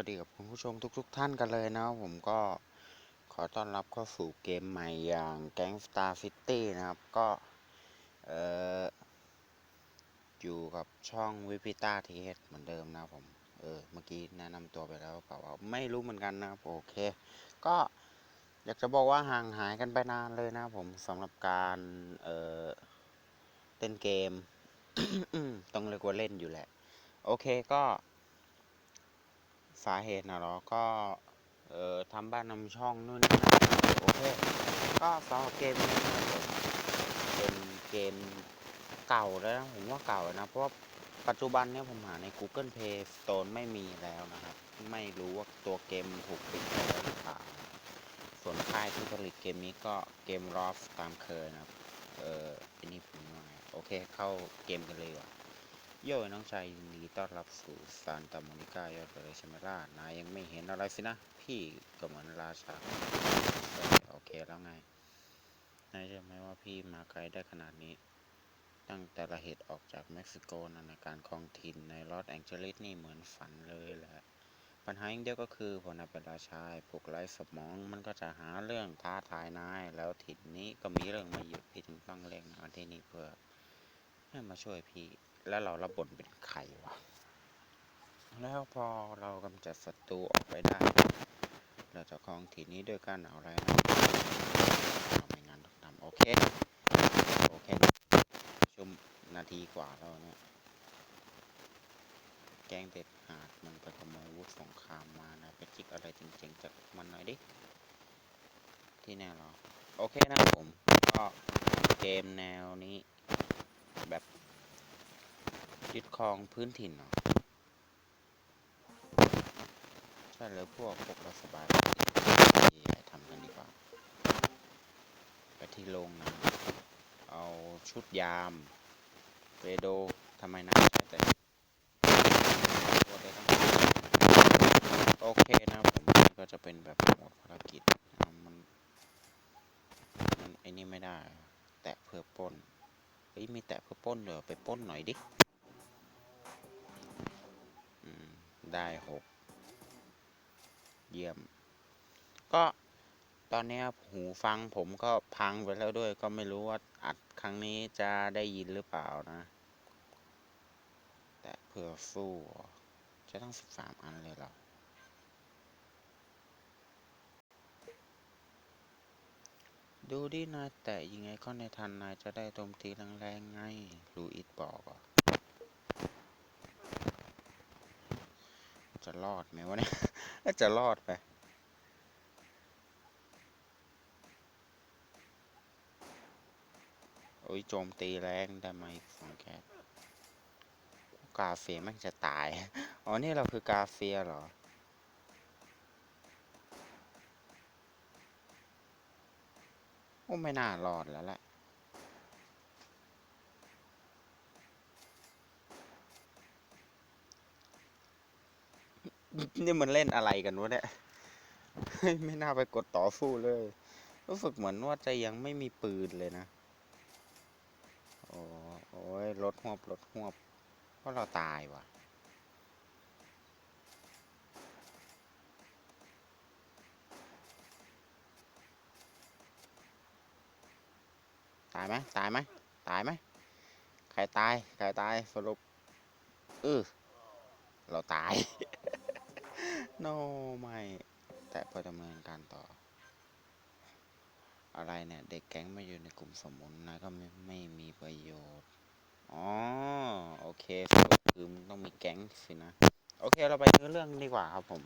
วัสดีกับคุณผู้ชมทุกๆทท่านกันเลยนะครับผมก็ขอต้อนรับเข้าสู่เกมใหม่อย่าง Gangstar City นะครับก็เอออยู่กับช่องวิพิต้าทีเเหมือนเดิมนะผมเออเมื่อกี้แนะนำตัวไปแล้วเปล่าไม่รู้เหมือนกันนะครับโอเค ก็อยากจะบอกว่าห่างหายกันไปนานเลยนะผมสำหรับการเออเล่นเกม ต้องเรียกว่าเล่นอยู่แหละ โอเคก็ สาเหตุนะเรอก็ เอ่อทำบ้านนำช่องนู่นนี่นั่นโอเค ก็สำหรับเกมนี้นะเป็นเกมเก่าแล้วนะ ผมว่าเก่านะ เพราะว่าปัจจุบันเนี้ยผมหาใน Google Play Store ไม่มีแล้วนะครับ ไม่รู้ว่าตัวเกมถูกปิดไปแล้วหรือเปล่า ส่วนค่ายที่ผลิตเกมนี้ก็เกม r o f ตามเคยนะครับ เอ่ออันนี้ผมว่าโอเคเข้าเกมกันเลยว่ะ โย่น้องชายยินดีต้อนรับสู่ซานตาโมนิกายอดเลยชมล่ะนายยังไม่เห็นอะไรสินะ พี่ก็เหมือนราชาโอเคแล้วไงนายจะไหมว่าพี่มาไกลได้ขนาดนี้ ตั้งแต่ละเหตุออกจากเม็กซิโกนานาการคลองถิ่นในลอสแองเจลิสนี่เหมือนฝันเลยแหละ ปัญหาอย่างเดียวก็คือพอนายเป็นราชายพวกไร้สมอง มันก็จะหาเรื่องท้าทายนาย แล้วถิ่นนี้ก็มีเรื่องมาหยุดพี่จึงต้องเร่งมาที่นี่เพื่อให้มาช่วยพี่ แล้วเรารับบทเป็นใครวะแล้วพอเรากำจัดศัตรูออกไปได้ เราจะครองถิ่นนี้ด้วยการเอาอะไรนะเอาไม่งั้นต้องทำโอเค โอเคชั่มนาทีกว่าแล้วเนี่ย แกล้งเด็ดหาดมันไปขโมยวุธสงครามมานะไปจิกอะไรจริงๆจากมันหน่อยดิ ที่แน่หรอโอเคนะผม ก็เกมแนวนี้แบบ ยึดครองพื้นถิ่นเนาะใช่เลยพวกพวกเราสบายใหญ่ๆทำกันดีกว่า ไปที่โรงนะเอาชุดยามเรโดทำไมนะใช้แต่โอเคนะผมนี่ก็จะเป็นแบบหมดภารกิจมันมันไอ้นี่ไม่ได้ แตะเพื่อป้นเฮ้ยมีแตะเพื่อป้นเดี๋ยวไปป้นหน่อยดิ ได้หกเยี่ยม ก็ตอนนี้หูฟังผมก็พังไปแล้วด้วย ก็ไม่รู้ว่าอัดครั้งนี้จะได้ยินหรือเปล่านะ แต่เพื่อสู้จะต้องสิบสามอันเลยเหรอดูดินายแต่ยังไงก็ในทันนายจะได้โจมตีแรงๆไงลูอิสบอกอะ จะรอดไหมวะเนี่ยน่าจะรอดไป โอ้ยโจมตีแรงได้ไหมฟังแคทกาเฟียม่งจะตาย อ๋อ นี่เราคือกาเฟียเหรอ โอ้ ไม่น่ารอดแล้วแหละ นี่มันเล่นอะไรกันวะเนี่ย ไม่น่าไปกดต่อสู้เลย รู้สึกเหมือนว่าจะยังไม่มีปืนเลยนะ โอ้โอ้ยรถหวบรถหวบเพราะเราตายว่ะ ตายไหมตายไหมตายไหมใครตาย ใครตายสรุปเออเราตาย โนไม่ แต่พอดำเนินการต่อ อะไรเนี่ย เด็กแก๊งม่อยู่ในกลุ่มสมุนนะก็ไม่ไม่มีประโยชน์ อ๋อ โอเคสรุปคือมันต้องมีแก๊งสินะ โอเคเราไปเนื้อเรื่องดีกว่าครับผม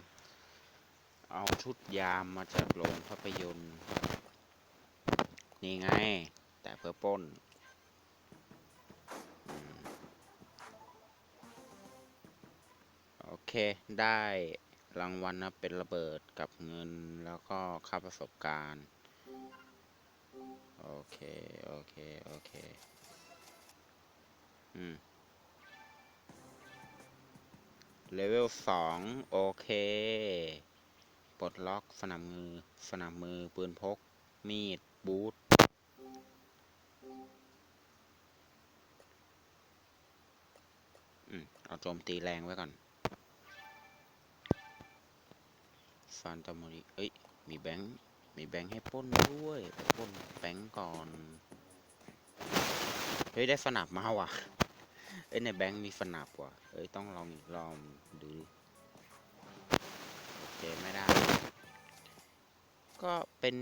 เอาชุดยามมาจากโรงภาพยนตร์ นี่ไง แต่เพื่อป้น เคได้รางวัลนะเป็นระเบิดกับเงินแล้วก็ค่าประสบการณ์ โอเค โอเค โอเค อืมเลเวลสองโอเค ปลดล็อกสนับมือ สนับมือ ปืนพก มีด บูทอืม เอาโจมตีแรงไว้ก่อน ฟานตาโมริเอ้ย มีแบงค์ มีแบงค์ให้ป้นด้วยป้นแบงค์ก่อน เฮ้ย ได้สนับมาว่ะ เอ้ย ในแบงค์มีสนับว่ะ เอ้ย ต้องลองลองดู โอเค ไม่ได้ ก็เป็น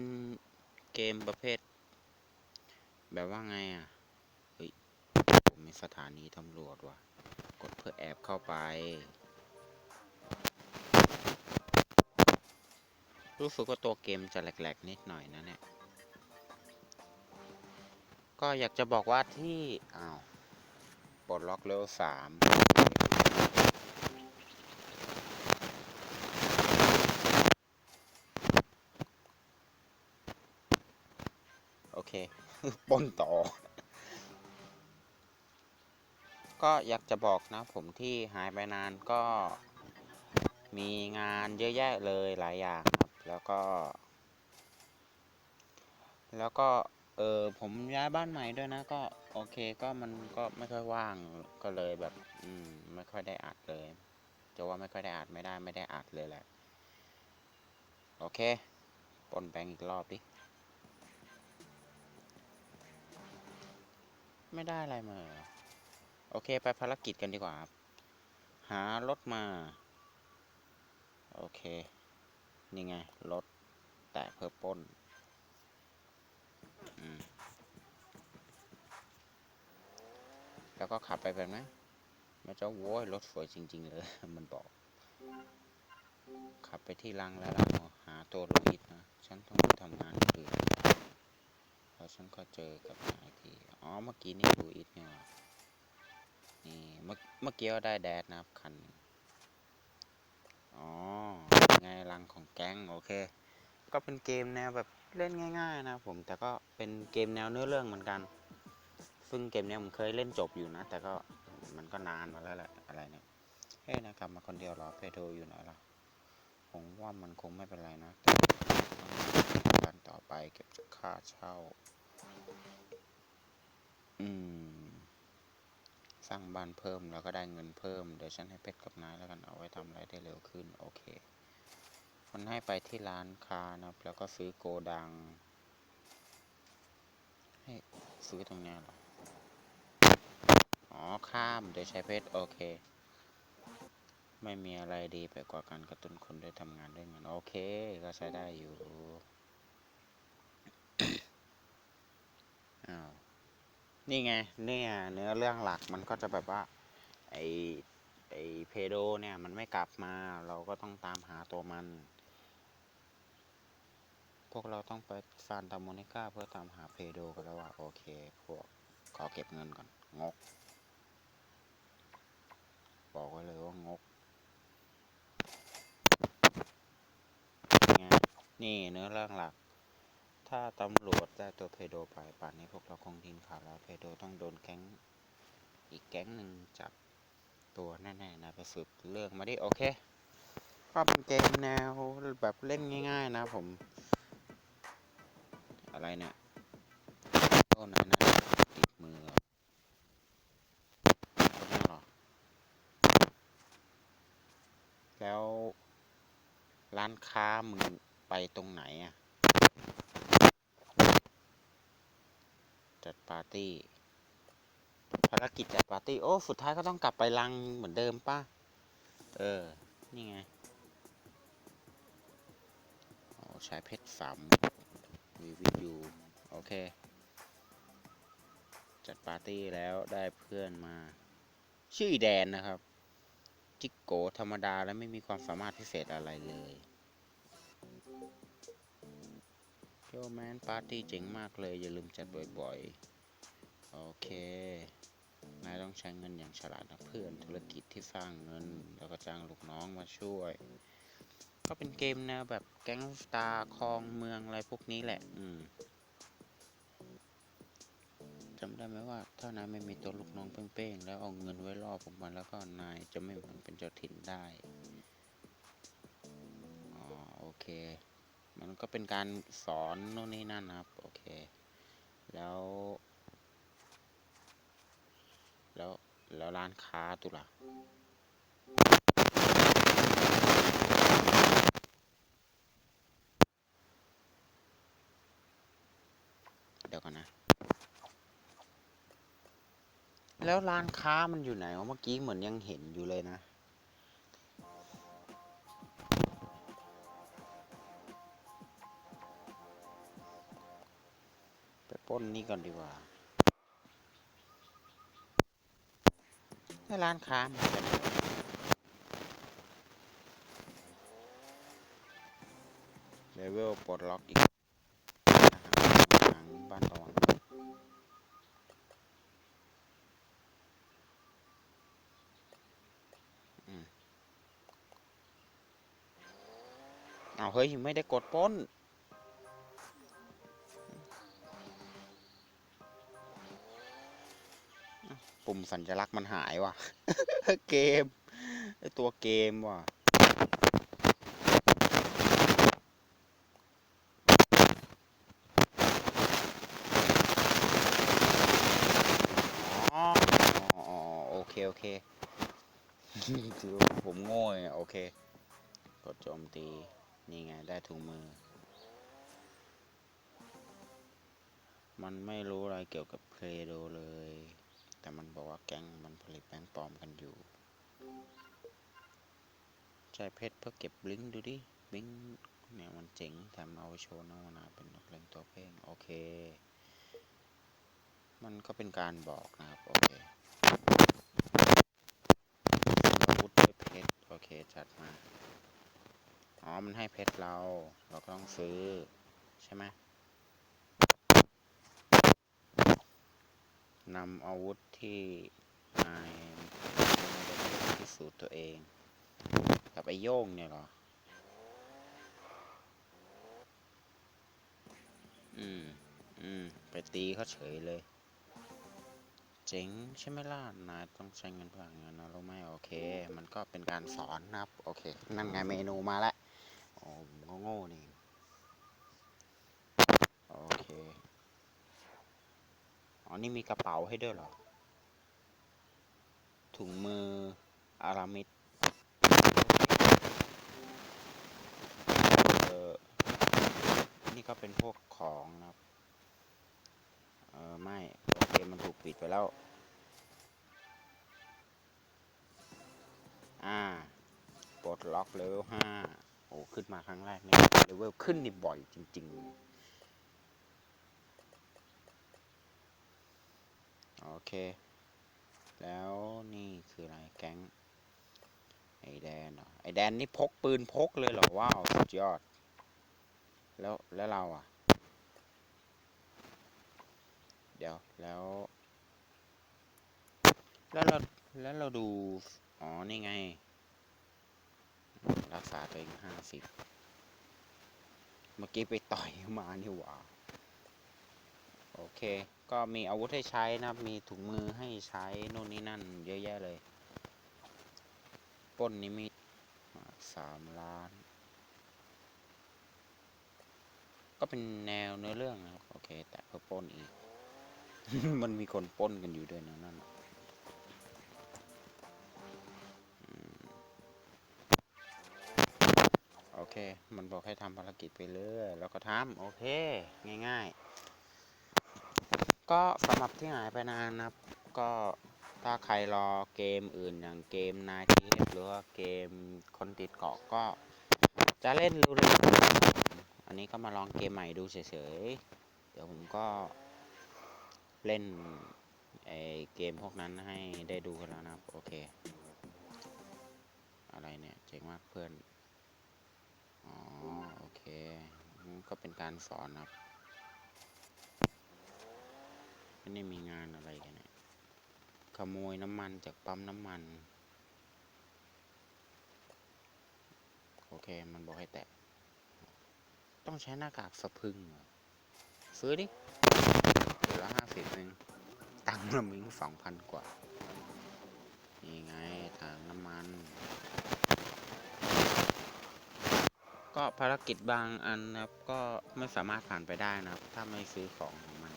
เกมประเภท แบบว่าไงอะ เฮ้ย ผมมีสถานีตำรวจว่ะ กดเพื่อแอบเข้าไป รู้สึกว่าตัวเกมจะแหลกๆ นิดหน่อยนะเนี่ย ก็อยากจะบอกว่าที่อ้าวปลดล็อกเลเวลสามโอเคปนต่อ ก็อยากจะบอกนะผมที่หายไปนานก็มีงานเยอะแยะเลยหลายอย่างครับ แล้วก็ แล้วก็ เออผมย้ายบ้านใหม่ด้วยนะ ก็โอเคก็มันก็ไม่ค่อยว่างก็เลยแบบ อืม ไม่ค่อยได้อัดเลย จะว่าไม่ค่อยได้อัดไม่ได้ไม่ได้อัดเลยแหละ โอเคปนแบงอีกรอบดิ ไม่ได้อะไรมา โอเคไปภารกิจกันดีกว่าครับ หารถมา โอเค นี่ไงรถแตะเพื่อปล้นแล้วก็ขับไปแบบนั้นมันจะโว้ยรถสวยจริง ๆ เลย มันบอก ขับไปที่รังแล้วล่ะหาตัวลูอิสนะ ฉันต้องไปทำงานอื่นแล้วฉันก็เจอกับนายทีอ๋อ เมื่อกี้นี่ลูอิสเนี่ยนี่เมื่อเมื่อกี้ก็ได้แดดนะครับคัน อ๋อ ไงรังของแก๊งโอเค ก็เป็นเกมแนวแบบเล่นง่าย ๆ นะผมแต่ก็เป็นเกมแนวเนื้อเรื่องเหมือนกัน ซึ่งเกมนี้ผมเคยเล่นจบอยู่นะ แต่ก็มันก็นานมาแล้วแหละอะไรเนี่ยเฮ้ยนะกลับมาคนเดียวเหรอเพโดอยู่ไหนล่ะผมว่ามันคงไม่เป็นไรนะแต่การต่อไปเก็บค่าเช่า อืม สร้างบ้านเพิ่มแล้วก็ได้เงินเพิ่ม เดี๋ยวฉันให้เพชรกับนายแล้วกันเอาไว้ทำอะไรได้เร็วขึ้น โอเค มันให้ไปที่ร้านค้านะครับ แล้วก็ซื้อโกดัง ให้ซื้อตรงนี้หรอ อ๋อ ข้ามโดยใช้เพชรโอเค ไม่มีอะไรดีไปกว่าการกระตุ้นคนได้ทำงานด้วยเงินโอเค ก็ใช้ได้อยู่ อ้าว นี่ไง เนี่ย เนื้อเรื่องหลักมันก็จะแบบว่า ไอไอเพโดเนี่ย มันไม่กลับมาเราก็ต้องตามหาตัวมัน พวกเราต้องไปซานตาโมนิก้าเพื่อตามหาเพโดกันแล้วว่าโอเค พวกขอเก็บเงินก่อน งก บอกไว้เลยว่างกนี่เนื้อเรื่องหลัก ถ้าตำรวจได้ตัวเพโดไปป่านนี้พวกเราคงดินข่าวแล้วเพโดต้องโดนแก๊ง อีกแก๊งหนึ่งจับตัวแน่ๆนะไปสืบเรื่องมาดิโอเคก็เป็นเกมแนวแบบเล่นง่าย ๆ นะผม อะไรเนี่ยโอ้นายนะติดมือเหรอคนนี้เหรอแล้วร้านค้ามึงไปตรงไหนอะ จัดปาร์ตี้ภารกิจจัดปาร์ตี้ โอ้ สุดท้ายก็ต้องกลับไปรังเหมือนเดิมป่ะ เออ นี่ไง โอ้ ใช้เพชรสาม วีวิยูโอเค จัดปาร์ตี้แล้วได้เพื่อนมา ชื่อแดนนะครับ จิกโกธรรมดาและไม่มีความสามารถพิเศษอะไรเลยโยแมนปาร์ตี้เจ๋งมากเลย อย่าลืมจัดบ่อยๆ โอเค นายต้องใช้เงินอย่างฉลาดนะเพื่อนธุรกิจที่สร้างเงิน แล้วก็จ้างลูกน้องมาช่วย ก็เป็นเกมแนวแบบแก๊งสตาร์คลองเมืองอะไรพวกนี้แหละ อืมจำได้ไหมว่า ถ้านายไม่มีตัวลูกน้องเป้งๆ แล้วเอาเงินไว้ล่อพวกมันแล้วก็นายจะไม่เหมือนเป็นเจ้าถิ่นได้ อ๋อ โอเค มันก็เป็นการสอนโน่นนี่นั่นนะครับ โอเค แล้ว แล้ว แล้วร้านค้าตุล่ะ เดี๋ยวก่อนนะ แล้วร้านค้ามันอยู่ไหนวะเมื่อกี้เหมือนยังเห็นอยู่เลยนะ ไปป้นนี่ก่อนดีกว่าให้ร้านค้ามันเป็นเลเวลปลดล็อกอีกหางบ้านตะวัน เฮ้ยไม่ได้กดป้น ปุ่มสัญลักษณ์มันหายว่ะ เกมตัวเกมว่ะโอเคโอเคคือผมโง่ไงโอเค กดโจมตี นี่ไง ได้ถุงมือ มันไม่รู้อะไรเกี่ยวกับเพลโดเลย แต่มันบอกว่าแก๊งมันผลิตแบงค์ปลอมกันอยู่ใช้เพชรเพื่อเก็บลิงดูดิลิงเนี่ยมันเจ๋งแถมเอาโชว์นอนาเป็นนักเล่นตัวเพ่งโอเค มันก็เป็นการบอกนะครับ โอเคอาวุธด้วยเพชร โอเค จัดมา อ๋อ มันให้เพชรเรา เราก็ต้องซื้อ ใช่ไหมนำอาวุธที่นายไม่ได้พิสูจน์ตัวเอง กับไอ้โย่งเนี่ยเหรอ อืม อืม ไปตีเขาเฉยเลย เจ๋งใช่ไหมล่ะนายต้องใช้เงินพลังงานนะรู้ไหมโอเค มันก็เป็นการสอนนะครับ โอเค นั่นไงเมนูมาแล้ว โอ้โง่ๆนี่โอเคอ๋อนี่มีกระเป๋าให้ด้วยเหรอ ถุงมืออารามิดเออนี่ก็เป็นพวกของนะครับ เออไม่ โอเค มันถูกปิดไปแล้ว อ่า ปลดล็อกเลเวลห้า โอ้ขึ้นมาครั้งแรกนี่เลเวลขึ้นนี่บ่อยจริง ๆ โอเค แล้วนี่คืออะไรแก๊ง ไอแดนเหรอไอแดนนี่พกปืนพกเลยเหรอว้าวสุดยอด แล้วแล้วเราอะ เดี๋ยวแล้ว แล้วเราแล้วเราดู อ๋อ นี่ไง รักษาตัวเองห้าสิบเมื่อกี้ไปต่อยมานี่หว่า โอเค ก็มีอาวุธให้ใช้นะครับมีถุงมือให้ใช้นู่นนี่นั่น เยอะแยะเลยป้นนิมิตสามล้าน ก็เป็นแนวเนื้อเรื่องนะโอเค แต่เพื่อป้นอีก มันมีคนป้นกันอยู่ด้วยนะนั่นนะ โอเค มันบอกให้ทำภารกิจไปเรื่อยแล้วก็ทำโอเค ง่าย ๆ ก็สำหรับที่หายไปนานนะครับ ก็ถ้าใครรอเกมอื่นอย่างเกมนายทีหรือว่าเกมคนติดเกาะก็ จะเล่นเร็วๆอันนี้ก็มาลองเกมใหม่ดูเฉยๆ เดี๋ยวผมก็เล่นไอเกมพวกนั้นให้ได้ดูกันแล้วนะครับ โอเค อะไรเนี่ย เจ๋งมากเพื่อน อ๋อ โอเค ก็เป็นการสอนครับไม่ได้มีงานอะไรกันนี่ยขโมยน้ำมันจากปั๊มน้ำมัน โอเค มันบอกให้แตะ ต้องใช้หน้ากากสะพึงเหรอ ซื้อดิเดี๋ยวละห้าสิบเองตังค์ละมิ้งสองพันกว่า นี่ไงถังน้ำมัน ก็ภารกิจบางอันนะครับ ก็ไม่สามารถผ่านไปได้นะครับ ถ้าไม่ซื้อของของมัน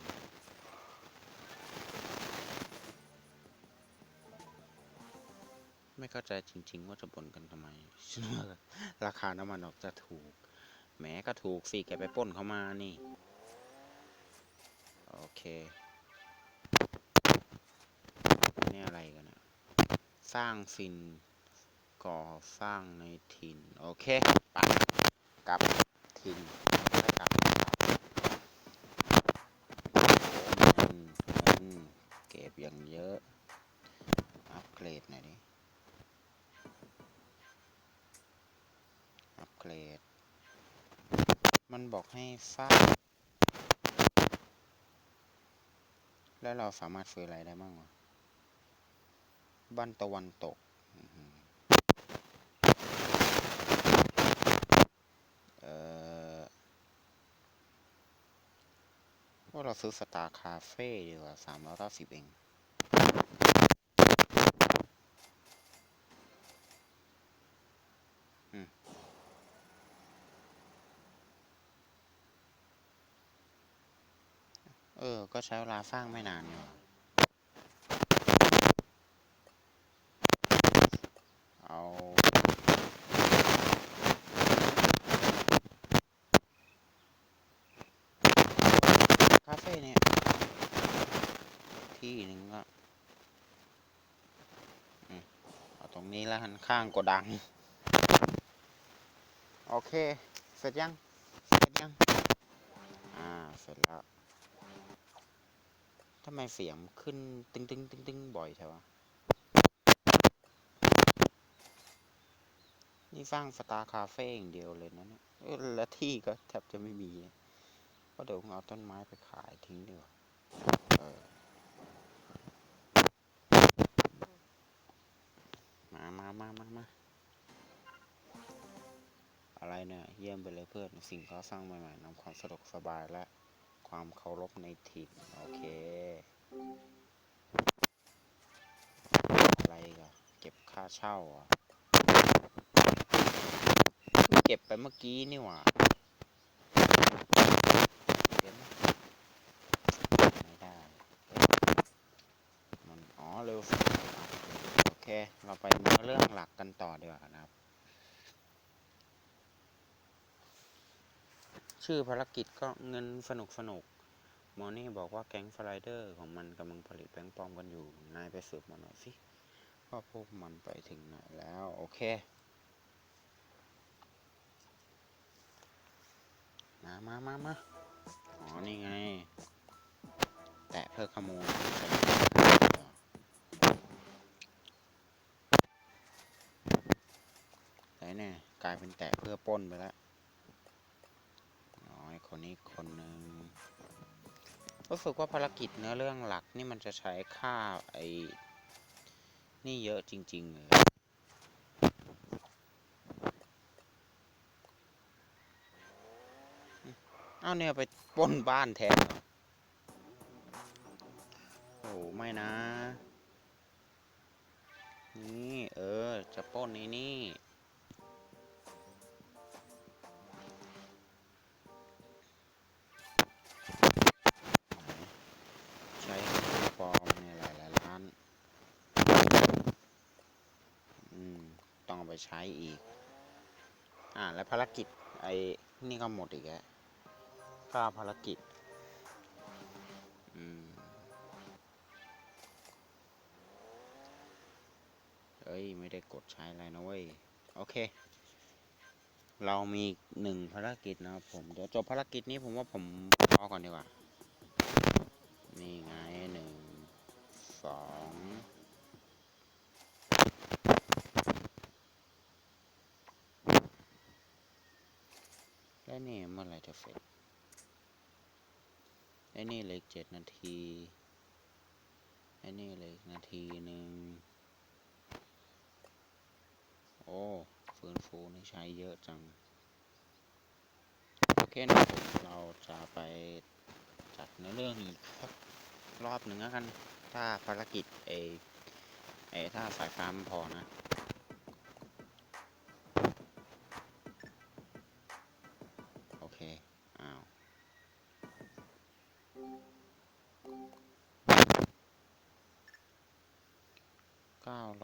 ไม่เข้าใจจริง ๆ ว่าจะบ่นกันทำไม ราคาน้ำมันออกจะถูกแหมก็ถูกสิแกไปป้นเขามานี่ โอเค นี่อะไรกันนะสร้างสินก่อสร้างในถิ่น โอเค ไป กลับถิ่นแล้วกลับเงินเงินเก็บอย่างเยอะ อัปเกรดหน่อยดิอัปเกรด มันบอกให้สร้าแล้วเราสามารถซื้ออะไรได้บ้างวะบ้านตะวันตกอื้อหือเอ่อว่าเรา ซื้อสตาร์คาเฟ่ดีกว่าสามร้อยเก้าสิบเองเออ ก็ใช้เวลาสร้างไม่นานเนี่เอา คาเฟ่เนี่ย ที่หนึ่งก็อืมเอาตรงนี้แล้วหัน ข้างโกดัง โอเค เสร็จยัง เสร็จยัง อ่า เสร็จแล้วทำไมเสียงขึ้นตึงตึงตึงตึงบ่อยใช่ปะนี่สร้างสตาร์คาเฟ่อย่างเดียวเลยนะเนี่ยเออและที่ก็แทบจะไม่มีเนี่ยก็เดี๋ยวผมเอาต้นไม้ไปขายทิ้งดีกว่าเออ มามามามาอะไรเนี่ยเยี่ยมไปเลยเพื่อนสิ่งก่อสร้างใหม่ๆนำความสะดวกสบายและความเคารพในถิ่นโอเค อะไรกันเก็บค่าเช่าอะเก็บไปเมื่อกี้นี่หว่าเดี๋ยวนะไม่ได้ มัน อ๋อ เร็วสุดโอ เคเราไปเนื้อเรื่องหลักกันต่อดีกว่านะครับ ชื่อภารกิจก็เงินสนุกสนุกมอนี่บอกว่าแก๊งฟลายเดอร์ของมันกำลังผลิตแบงค์ปลอมกันอยู่ นายไปสืบมาหน่อยสิว่าพวกมันไปถึงไหนแล้ว โอเค มามามามาอ๋อ นี่ไง แตะเพื่อขโมยไหน เป็นแตะเพื่อป้นไปแล้วอ๋อไอคนนี้คนหนึ่งรู้สึกว่าภารกิจเนื้อเรื่องหลักนี่มันจะใช้ค่าไอ้นี่เยอะจริง ๆ เลยเอาเนี่ยไปปล้นบ้านแทนโอ้ไม่นะ นี่ เออ จะปล้นนี่นี่ ไปใช้อีก อ่า แล้วภารกิจไอ้นี่ก็หมดอีกแล้วค่าภารกิจ อืมเอ้ย ไม่ได้กดใช้อะไรนะเว้ย โอเค เรามีหนึ่งภารกิจนะครับผม เดี๋ยวจบภารกิจนี้ผมว่าผมพอก่อนดีกว่า นี่ไง แล้วนี่เมื่อไรจะเสร็จไอ้นี่เลยเจ็ดนาทีไอ้นี่เลยนาทีหนึ่งโอ้ฟื้นฟูนี่ใช้เยอะจังโอเคนะผมเราจะไปจัดเนื้อเรื่องอีกสักรอบหนึ่งแล้วกัน ถ้าภารกิจเอเอถ้าสายฟ้ามันพอนะ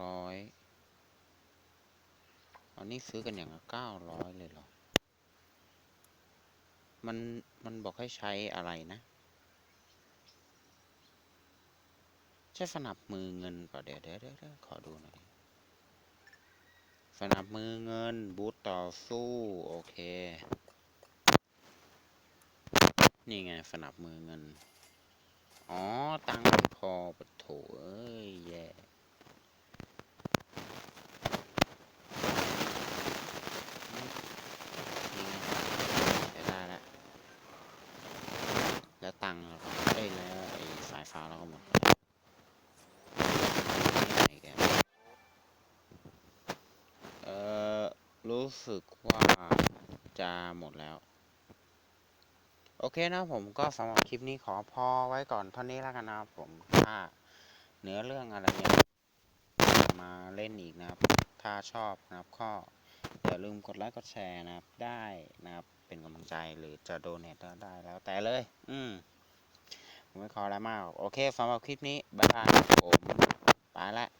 ร้อยอันนี้ซื้อกันอย่างละเก้าร้อยเลยเหรอ มัน มันบอกให้ใช้อะไรนะ ใช่สนับมือเงินป่ะเดี๋ยวเดี๋ยวเดี๋ยวเดี๋ยวขอดูหน่อย สนับมือเงิน บูทต่อสู้ โอเค นี่ไงสนับมือเงิน อ๋อ ตังค์พอปะโถเอ้ย แย่ไงเดี๋ยวได้แล้วแล้วตังค์เราก็เอ้ยแล้วไอ้สายฟ้าเราก็หมดแล้วนี่ไงแกเอ่อ รู้สึกว่าจะหมดแล้ว โอเคนะผมก็สำหรับคลิปนี้ขอพอไว้ก่อนเท่านี้แล้วกันนะครับผมถ้าเนื้อเรื่องอะไรเนี่ยมาเล่นอีกนะครับ ถ้าชอบนะครับก็อย่าลืมกดไลค์กดแชร์นะครับ ได้นะครับ เป็นกำลังใจหรือจะโดเนทก็ได้แล้วแต่เลย อืมผมไม่ขออะไรมาก โอเคสำหรับคลิปนี้บ๊ายบายผมไปละ